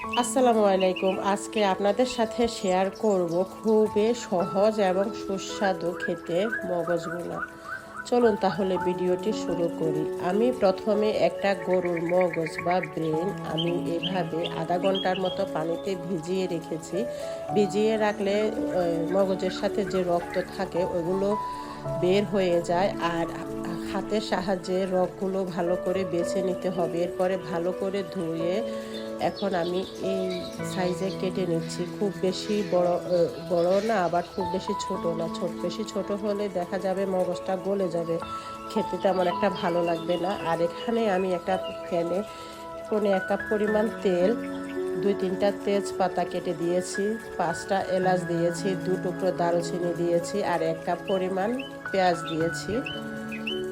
আসসালামু আলাইকুম। আজকে আপনাদের সাথে শেয়ার করব খুবই সহজ এবং সুস্বাদু খেতে মগজগুলো। চলুন তাহলে ভিডিওটি শুরু করি। আমি প্রথমে একটা গরুর মগজ বা ব্রেন আমি এভাবে আধা ঘণ্টার মতো পানিতে ভিজিয়ে রেখেছি। ভিজিয়ে রাখলে মগজের সাথে যে রক্ত থাকে ওগুলো বের হয়ে যায় আর হাতের সাহায্যে রগগুলো ভালো করে বেছে নিতে হবে। এরপরে ভালো করে ধুয়ে এখন আমি এই সাইজে কেটে নিচ্ছি। খুব বেশি বড় বড় না, আবার খুব বেশি ছোট না। ছোট বেশি ছোট হলে দেখা যাবে মগজটা গলে যাবে। খেতে তেমন একটা ভালো লাগবে না। আর এখানে আমি একটা প্যানে কোনে এক কাপ পরিমাণ তেল, দুই তিনটা তেজপাতা কেটে দিয়েছি, পাঁচটা এলাচ দিয়েছি দু টুকরো দারুচিনি দিয়েছি, আর এক কাপ পরিমাণ পেঁয়াজ দিয়েছি।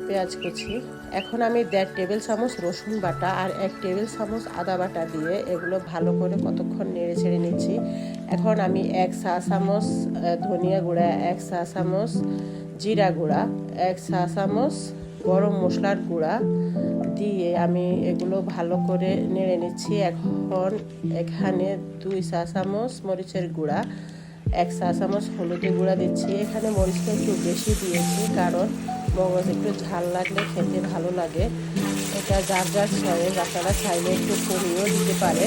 পেঁয়াজ কুচি। এখন আমি দেড় টেবিল চামচ রসুন বাটা আর এক টেবিল চামচ আদা বাটা দিয়ে এগুলো ভালো করে কতক্ষণ নেড়ে ছেড়ে নিচ্ছি। এখন আমি এক চা চামচ ধনিয়া গুঁড়া, এক চা চামচ জিরা গুঁড়া, এক চা চামচ গরম মশলার গুঁড়া দিয়ে আমি এগুলো ভালো করে নেড়ে নিচ্ছি। এখন এখানে দুই চা চামচ মরিচের গুঁড়া, এক চা চামচ হলুদের গুঁড়া দিচ্ছি। এখানে মরিচটা একটু বেশি দিয়েছি কারণ মগজ একটু ঝাল লাগলে খেতে ভালো লাগে। এটা যার যার চয়েস আপনারা চাইলে একটু কমিয়েও দিতে পারে।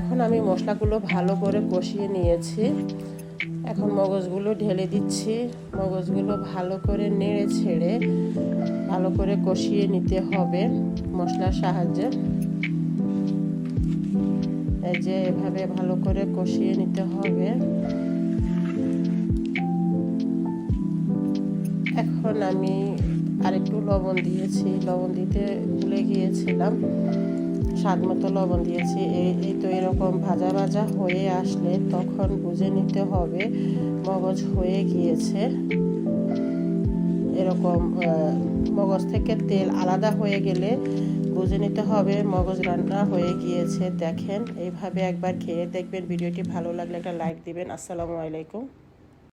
এখন আমি মশলাগুলো ভালো করে কষিয়ে নিয়েছি। এখন মগজগুলো ঢেলে দিচ্ছি। মগজগুলো ভালো করে নেড়ে ছেড়ে ভালো করে কষিয়ে নিতে হবে মশলার সাহায্যে। এই যে এভাবে ভালো করে কষিয়ে নিতে হবে। আমি আরেকটু লবণ দিয়েছি। লবণ দিতে ভুলে গিয়েছিলাম। স্বাদ মতো লবণ দিয়েছি। এই তো এরকম ভাজা ভাজা হয়ে আসলে তখন বুঝে নিতে হবে, মগজ হয়ে গিয়েছে। এরকম মগজ থেকে তেল আলাদা হয়ে গেলে বুঝে নিতে হবে, মগজ রান্না হয়ে গিয়েছে। দেখেন, এইভাবে একবার খেয়ে দেখবেন। ভিডিওটি ভালো লাগলে একটা লাইক দিবেন। আসসালামু আলাইকুম।